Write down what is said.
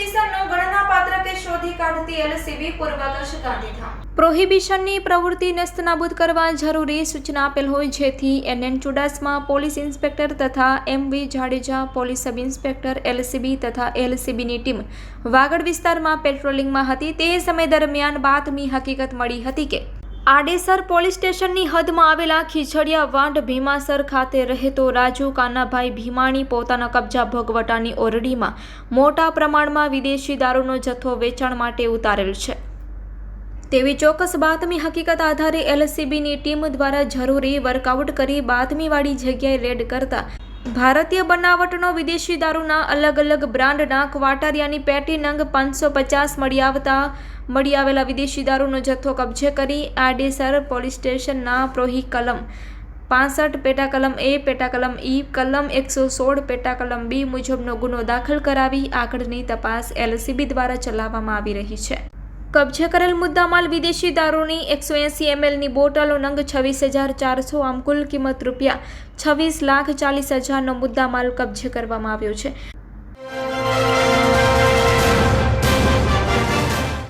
પ્રોહિબિશનનો ગણનાપાત્ર કે શોધી કાઢતી એલસીબી પૂર્વકશ ગાંધીધામ પ્રોહિબિશનની પ્રવૃત્તિ નેસ્તનાબૂદ કરવા જરૂરી સૂચના આપેલ હોય જેથી એનએન ચુડાસમા પોલીસ ઇન્સ્પેક્ટર તથા MV Jadeja police sub inspector LCB તથા એલસીબીની ટીમ વાગડ વિસ્તારમાં પેટ્રોલિંગમાં હતી તે સમય દરમિયાન બાતમી હકીકત મળી હતી કે આડેસર પોલીસ સ્ટેશનની હદમાં આવેલા ખીચડિયા વાંઢ ભીમાસર ખાતે રહેતો રાજુ કાનાભાઈ ભીમાણી પોતાના કબજા ભગવટાની ઓરડીમાં મોટા પ્રમાણમાં વિદેશી દારૂનો જથ્થો વેચાણ માટે ઉતારેલ છે. તેવી ચોક્કસ બાતમી હકીકત આધારે એલસીબીની ટીમ દ્વારા જરૂરી વર્કઆઉટ કરી બાતમીવાળી જગ્યાએ રેડ કરતા ભારતીય બનાવટનો વિદેશી દારૂના અલગ અલગ બ્રાન્ડના ક્વાટરિયાની પેટી નંગ પાંચસો પચાસ મળી આવતા, મળી આવેલા વિદેશી દારૂનો જથ્થો કબજે કરી આડેસર પોલીસ સ્ટેશનના પ્રોહી કલમ, પાસઠ પેટા કલમ એ પેટા કલમ ઈ, કલમ એકસો સોળ પેટા કલમ બી મુજબનો ગુનો દાખલ કરાવી આગળની તપાસ એલસીબી દ્વારા ચલાવવામાં આવી રહી છે. કબજે કરેલ મુદ્દામાલ વિદેશી દારૂની એકસો એંસી એમએલની બોટલો નંગ છવ્વીસ હજાર ચારસો આમ કુલ કિંમત રૂપિયા છવ્વીસ લાખ ચાલીસ હજારનો મુદ્દામાલ કબજે કરવામાં આવ્યો છે.